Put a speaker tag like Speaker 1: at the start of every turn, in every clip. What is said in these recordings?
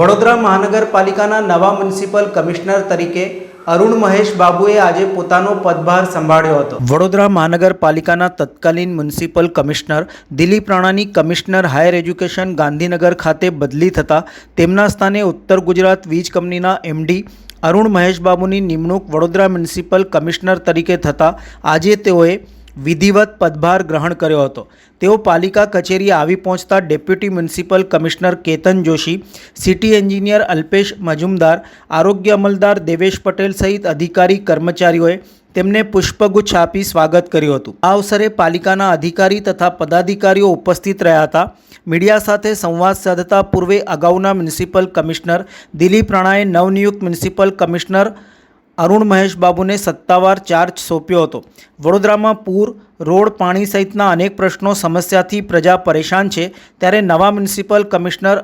Speaker 1: વડોદરા મહાનગરપાલિકાના નવા municipal commissioner તરીકે અરુણ મહેશ બાબુએ આજે પોતાનો પદભાર સંભાળ્યો હતો. વડોદરા મહાનગરપાલિકાના તત્કાલીન મ્યુનિસિપલ કમિશનર દિલીપ રાણાની કમિશનર હાયર એજ્યુકેશન ગાંધીનગર ખાતે બદલી થતાં તેમના સ્થાને ઉત્તર ગુજરાત વીજ કંપનીના એમડી અરુણ મહેશ બાબુની નિમણૂક વડોદરા મ્યુનિસિપલ કમિશનર તરીકે થતાં આજે તેઓએ વિધિવત પદભાર ગ્રહણ કર્યો હતો. તેઓ પાલિકા કચેરીએ આવી પહોંચતા deputy municipal commissioner Ketan Joshi, city engineer Alpesh Majumdar, આરોગ્ય અમલદાર દેવેશ પટેલ સહિત અધિકારી કર્મચારીઓએ તેમને પુષ્પગુચ્છ આપી સ્વાગત કર્યું હતું. આ અવસરે પાલિકાના અધિકારી તથા પદાધિકારીઓ ઉપસ્થિત રહ્યા હતા. મીડિયા સાથે સંવાદ સાધતા પૂર્વે અગાઉના મ્યુનિસિપલ કમિશનર દિલીપ રાણાએ નવનિયુક્ત મ્યુનિસિપલ કમિશનર અરુણ મહેશ બાબુને સત્તાવાર ચાર્જ સોંપ્યો હતો. વડોદરામાં પૂર, રોડ, પાણી સહિતના અનેક પ્રશ્નો સમસ્યાથી પ્રજા પરેશાન છે, ત્યારે નવા મ્યુનિસિપલ કમિશનર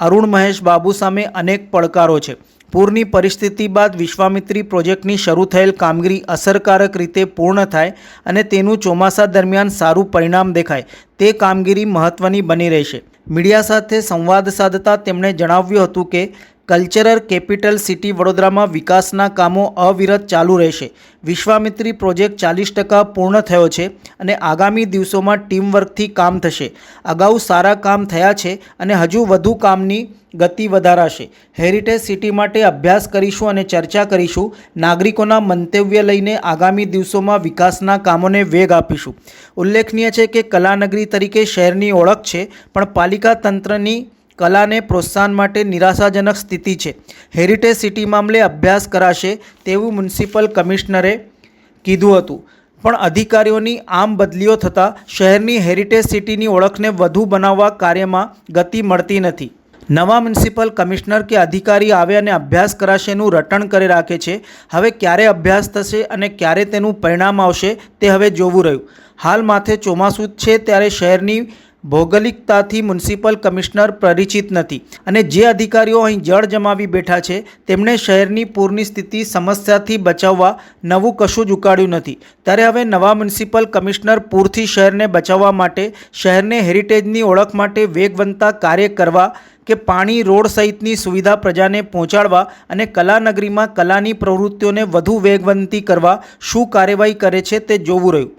Speaker 1: અરુણ મહેશ બાબુ સામે અનેક પડકારો છે. પૂરની પરિસ્થિતિ બાદ વિશ્વામિત્રી પ્રોજેક્ટની શરૂ થયેલ કામગીરી અસરકારક રીતે પૂર્ણ થાય અને તેનું ચોમાસા દરમિયાન સારું પરિણામ દેખાય, તે કામગીરી મહત્ત્વની બની રહેશે. મીડિયા સાથે સંવાદ સાધતા તેમણે જણાવ્યું હતું કે કલ્ચરલ કેપિટલ સિટી વડોદરામાં વિકાસના કામો અવિરત ચાલુ રહેશે. વિશ્વામિત્રી પ્રોજેક્ટ ચાલીસ ટકા પૂર્ણ થયો છે અને આગામી દિવસોમાં ટીમવર્કથી કામ થશે. અગાઉ સારા કામ થયા છે અને હજુ વધુ કામની ગતિ વધારાશે. હેરિટેજ સિટી માટે અભ્યાસ કરીશું અને ચર્ચા કરીશું. નાગરિકોના મંતવ્ય લઈને આગામી દિવસોમાં વિકાસના કામોને વેગ આપીશું. ઉલ્લેખનીય છે કે કલાનગરી તરીકે શહેરની ઓળખ છે, પણ પાલિકા તંત્રની કલાને પ્રોત્સાહન માટે નિરાશાજનક સ્થિતિ છે. હેરિટેજ સિટી મામલે અભ્યાસ કરાશે તેવું મ્યુનિસિપલ કમિશનરે કીધું હતું. પણ અધિકારીઓની આમ બદલીઓ થતાં શહેરની હેરિટેજ સિટીની ઓળખને વધુ બનાવવા કાર્યમાં ગતિ મળતી નથી. નવા મ્યુનિસિપલ કમિશનર કે અધિકારી આવે અને અભ્યાસ કરાશેનું રટણ કરી રાખે છે, હવે ક્યારે અભ્યાસ થશે અને ક્યારે તેનું પરિણામ આવશે તે હવે જોવું રહ્યું. હાલ માથે ચોમાસું છે ત્યારે શહેરની ભૌગોલિકતાથી મ્યુનિસિપલ કમિશનર પરિચિત નથી અને જે અધિકારીઓ અહીં જળ જમાવી બેઠા છે, તેમણે શહેરની પૂરની સ્થિતિ સમસ્યાથી બચાવવા નવું કશું જ ઉકાળ્યું નથી. ત્યારે હવે નવા મ્યુનિસિપલ કમિશનર પૂરથી શહેરને બચાવવા માટે શહેરને હેરિટેજની ઓળખ માટે વેગવંતા કાર્ય કરવા કે પાણી રોડ સહિતની સુવિધા પ્રજાને પહોંચાડવા અને કલાનગરીમાં કલાની પ્રવૃત્તિઓને વધુ વેગવંતી કરવા શું કાર્યવાહી કરે છે તે જોવું રહ્યું.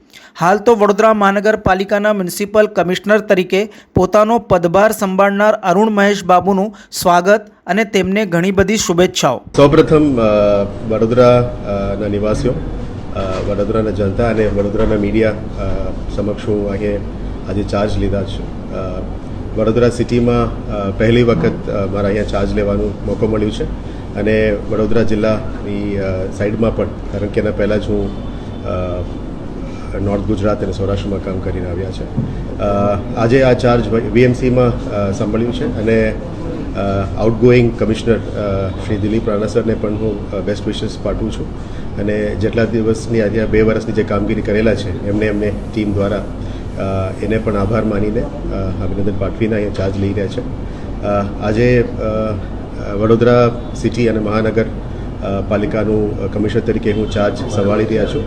Speaker 1: હાલ તો વડોદરા મહાનગરપાલિકાના મ્યુનિસિપલ કમિશનર તરીકે પોતાનો પદભાર સંભાળનાર અરુણ મહેશ બાબુનું સ્વાગત અને તેમને ઘણી બધી શુભેચ્છાઓ.
Speaker 2: સૌપ્રથમ વડોદરાના નિવાસીઓ વડોદરાના જનતા અને વડોદરાના મીડિયા સમક્ષ હું આજે ચાર્જ લીધા છે. વડોદરા સિટીમાં પહેલી વખત મારા અહીંયા ચાર્જ લેવાનું મોકો મળ્યું છે. અને વડોદરા જિલ્લાની સાઈડમાં પણ, કારણ કે એના પહેલાં જ હું નોર્થ ગુજરાત અને સૌરાષ્ટ્રમાં કામ કરીને આવ્યા છે. આજે આ ચાર્જ વીએમસીમાં સાંભળ્યું છે અને આઉટગોઈંગ કમિશનર શ્રી દિલીપ રાણા પણ હું બેસ્ટ વિશેસ પાઠવું છું. અને જેટલા દિવસની આજે બે વર્ષની જે કામગીરી કરેલા છે, એમને એમને ટીમ દ્વારા એને પણ આભાર માનીને અભિનંદન પાઠવીને અહીંયા ચાર્જ લઈ રહ્યા છે. આજે વડોદરા સિટી અને મહાનગર પાલિકાનું કમિશનર તરીકે હું ચાર્જ સંભાળી રહ્યા છું.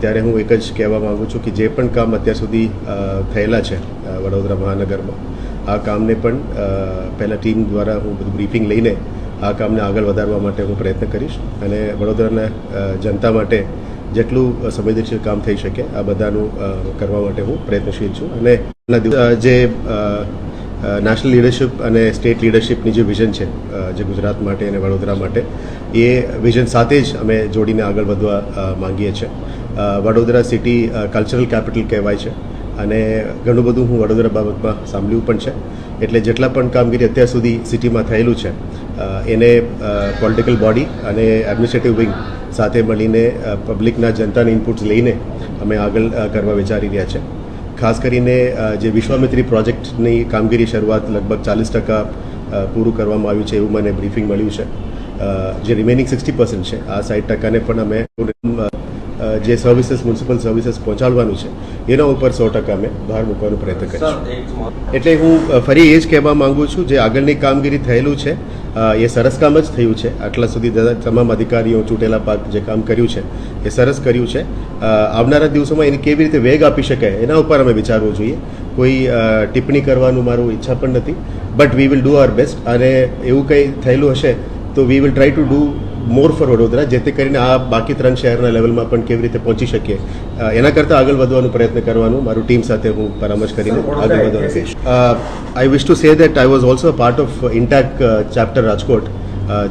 Speaker 2: ત્યારે હું એક જ કહેવા માગું છું કે જે પણ કામ અત્યાર સુધી થયેલા છે વડોદરા મહાનગરમાં, આ કામને પણ પહેલાં ટીમ દ્વારા હું બધું બ્રીફિંગ લઈને આ કામને આગળ વધારવા માટે હું પ્રયત્ન કરીશ અને વડોદરાના જનતા માટે જેટલું સંવેદનશીલ કામ થઈ શકે આ બધાનું કરવા માટે હું પ્રયત્નશીલ છું અને જે નેશનલ લીડરશિપ અને સ્ટેટ લીડરશિપની જે વિઝન છે જે ગુજરાત માટે અને વડોદરા માટે, એ વિઝન સાથે જ અમે જોડીને આગળ વધવા માંગીએ છીએ. વડોદરા સિટી કલ્ચરલ કેપિટલ કહેવાય છે. અને ઘણું બધું હું વડોદરા બાબતમાં સાંભળ્યું પણ છે. એટલે જેટલા પણ કામગીરી અત્યાર સુધી સિટીમાં થયેલું છે એને પોલિટિકલ બોડી અને એડમિનિસ્ટ્રેટિવ વિંગ સાથે મળીને પબ્લિકના જનતાના ઇનપુટ્સ લઈને અમે આગળ કરવા વિચારી રહ્યા છે. ખાસ કરીને જે વિશ્વામિત્રી પ્રોજેક્ટની કામગીરી શરૂઆત લગભગ ચાલીસ ટકા પૂરું કરવામાં આવ્યું છે એવું મને બ્રીફિંગ મળ્યું છે. જે રિમેનિંગ સિક્સટી પર્સન્ટ છે, આ સાઠ ટકાને પણ અમે જે સર્વિસીસ મ્યુનિસિપલ સર્વિસીસ પહોંચાડવાનું છે એના ઉપર સો ટકા અમે ભાર મૂકવાનો પ્રયત્ન કરીશું. એટલે હું ફરી એ જ કહેવા માંગુ છું જે આગળની કામગીરી થયેલું છે એ સરસ કામ જ થયું છે. આટલા સુધી તમામ અધિકારીઓ ચૂંટેલા પાક જે કામ કર્યું છે એ સરસ કર્યું છે. આવનારા દિવસોમાં એને કેવી રીતે વેગ આપી શકાય એના ઉપર અમે વિચારવું જોઈએ. કોઈ ટિપ્પણી કરવાનું મારું ઈચ્છા પણ નથી. But we will do our best અને એવું કંઈ થયેલું હશે તો we will try to do more for Vadodara જેથી કરીને આ બાકી ત્રણ શહેરના લેવલમાં પણ કેવી રીતે પહોંચી શકીએ. એના કરતાં આગળ વધવાનો પ્રયત્ન કરવાનું. મારું ટીમ સાથે હું પરામર્શ કરીને આગળ વધવાનું. કહીશ I wish to say that I was also part of INTACH chapter Rajkot.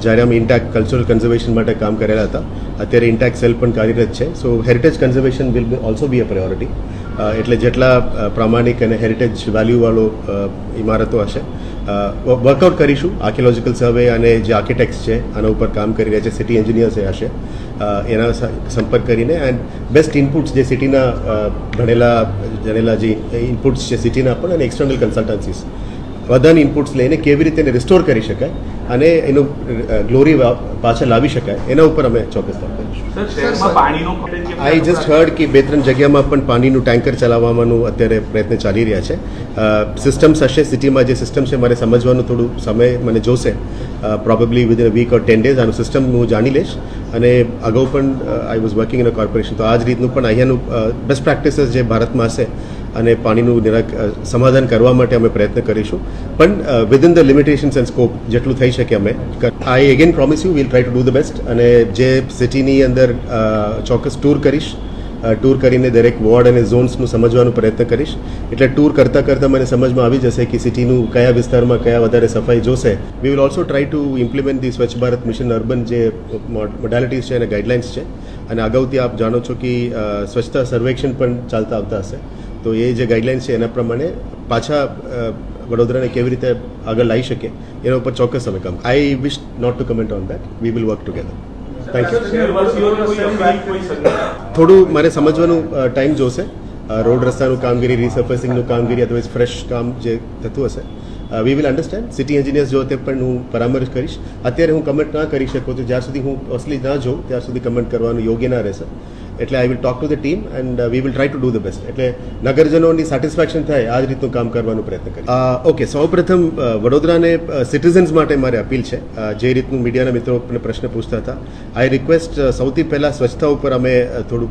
Speaker 2: જ્યારે અમે ઇન્ટેક કલ્ચરલ કન્ઝર્વેશન માટે કામ કરેલા હતા. અત્યારે ઇન્ટેક સેલ પણ કાર્યરત છે. So heritage conservation will also be a priority એટલે જેટલા પ્રામાણિક અને હેરિટેજ વેલ્યુવાળો ઇમારતો હશે વર્કઆઉટ કરીશું. આર્કિયોલોજીકલ સર્વે અને જે આર્કિટેક્ટ્સ છે, આના ઉપર કામ કરી રહ્યા છે સિટી એન્જિનિયર્સ હશે. એના સંપર્ક કરીને એન્ડ બેસ્ટ ઇનપુટ્સ જે સિટીના ભણેલા, જણેલા જે ઇનપુટ્સ છે સિટીના પણ અને એક્સટર્નલ કન્સલ્ટન્સીસ બધાની ઇનપુટ્સ લઈને કેવી રીતે એને રિસ્ટોર કરી શકાય અને એનું ગ્લોરી પાછા લાવી શકાય એના ઉપર અમે ચોક્કસ કામ કરીશું આઈ જસ્ટ હર્ડ કે બે ત્રણ જગ્યામાં પણ પાણીનું ટેન્કર ચલાવવાનું અત્યારે પ્રયત્ન ચાલી રહ્યા છે. સિસ્ટમ્સ હશે સિટીમાં જે સિસ્ટમ છે મારે સમજવાનું થોડું સમય મને જોશે. Probably within a week or ten days આનું સિસ્ટમ હું જાણી લઈશ. અને અગાઉ પણ I was working in a corporation તો આ જ રીતનું પણ અહીંયાનું બેસ્ટ પ્રેક્ટિસીસ જે ભારતમાં હશે અને પાણીનું નિરાક સમાધાન કરવા માટે અમે પ્રયત્ન કરીશું. પણ within the limitations and scope જેટલું થઈ શકે અમે I again promise you will try to do the best અને જે સિટીની અંદર ચોક્કસ ટૂર કરીશ ટૂર કરીને દરેક વોર્ડ અને ઝોન્સનું સમજવાનો પ્રયત્ન કરીશ. એટલે ટૂર કરતાં કરતાં મને સમજમાં આવી જશે કે સિટીનું કયા વિસ્તારમાં કયા વધારે સફાઈ જોશે. We will also try to implement the Swachh Bharat mission urban જે મોડાલિટીઝ છે અને ગાઈડલાઇન્સ છે. અને અગાઉથી આપ જાણો છો કે સ્વચ્છતા સર્વેક્ષણ પણ ચાલતા આવતા હશે. તો એ જે ગાઈડલાઇન્સ છે એના પ્રમાણે પાછા વડોદરાને કેવી રીતે આગળ લાવી શકે, એના ઉપર ચોક્કસ અમે કામ I wish not to comment on that we will work together થોડું મારે સમજવાનું ટાઈમ જોશે. રોડ રસ્તાનું કામગીરી રિસર્ફેસિંગનું કામગીરી અથવા ફ્રેશ કામ જે થતું હશે we will understand city engineers જો તે પણ હું પરામર્શ કરીશ. અત્યારે હું કમેન્ટ ના કરી શકું તો જ્યાં સુધી હું અસલી ના જોઉં, ત્યાં સુધી કમેન્ટ કરવાનું યોગ્ય ના રહેશે. એટલે I will talk to the team and we will try to do the best એટલે નગરજનોની સેટિસ્ફેક્શન થાય, આ જ રીતનું કામ કરવાનો પ્રયત્ન કરીએ. ઓકે, સૌપ્રથમ વડોદરાને સિટીઝન્સ માટે મારે અપીલ છે. જે રીતનું મીડિયાના મિત્રો પ્રશ્ન પૂછતા હતા. આઈ રિક્વેસ્ટ સૌથી પહેલાં સ્વચ્છતા ઉપર અમે થોડું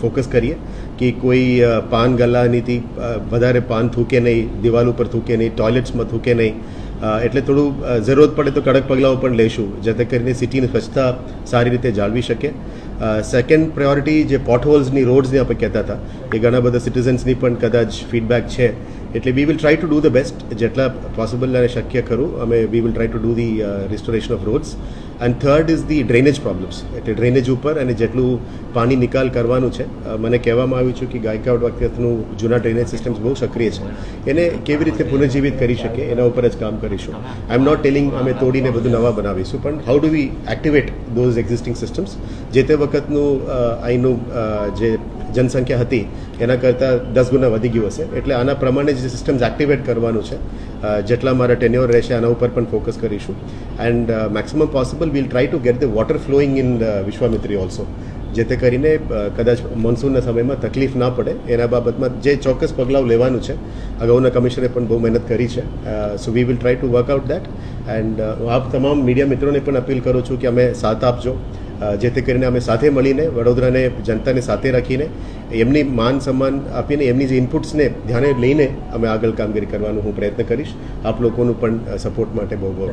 Speaker 2: ફોકસ કરીએ કે કોઈ પાન ગલાનીથી વધારે પાન થૂકે નહીં, દિવાલ ઉપર થૂકે નહીં ટોયલેટ્સમાં થૂકે નહીં. એટલે થોડું જરૂરત પડે તો કડક પગલાઓ પણ લઈશું જેથી કરીને સિટીની સ્વચ્છતા સારી રીતે જાળવી શકે. સેકન્ડ પ્રાયોરિટી જે પોટહોલ્સની રોડ્સની આપણે કહેતા હતા, એ ઘણા બધા સિટીઝન્સની પણ કદાચ ફીડબેક છે. એટલે we will try to do the best જેટલા પોસિબલ અને શક્ય ખરું, અમે we will try to do the restoration of roads and third is the drainage problems એટલે ડ્રેનેજ ઉપર અને જેટલું પાણી નિકાલ કરવાનું છે મને કહેવામાં આવ્યું છે કે ગાયકાવાડ વખતનું જૂના ડ્રેનેજ સિસ્ટમ્સ બહુ સક્રિય છે. એને કેવી રીતે પુનર્જીવિત કરી શકીએ, એના ઉપર જ કામ કરીશું. આઈ એમ નોટ ટેલિંગ અમે તોડીને બધું નવા બનાવીશું, પણ how do we activate those existing systems જે તે વખતનું અહીંનું જે જનસંખ્યા હતી, એના કરતાં દસ ગુણા વધી ગયું હશે. એટલે આના પ્રમાણે જે સિસ્ટમ્સ એક્ટિવેટ કરવાનું છે. જેટલા મારા ટેન્યોર રહેશે, આના ઉપર પણ ફોકસ કરીશું. And maximum possible we'll try to get the water flowing in Vishwamitri also જેથી કરીને કદાચ મોન્સૂનના સમયમાં તકલીફ ના પડે. એના બાબતમાં જે ચોક્કસ પગલાં લેવાનું છે, અગાઉના કમિશને પણ બહુ મહેનત કરી છે. So we will try to work out that and આપ તમામ મીડિયા મિત્રોને પણ અપીલ કરું છું કે અમે સાથ આપજો. જેથી કરીને અમે સાથે મળીને, વડોદરાને જનતાને સાથે રાખીને, એમની માન સન્માન આપીને, એમની જે ઇનપુટ્સને ધ્યાને લઈને અમે આગળ કામગીરી કરવાનો હું પ્રયત્ન કરીશ. આપ લોકોનું પણ સપોર્ટ માટે બહુ બહુ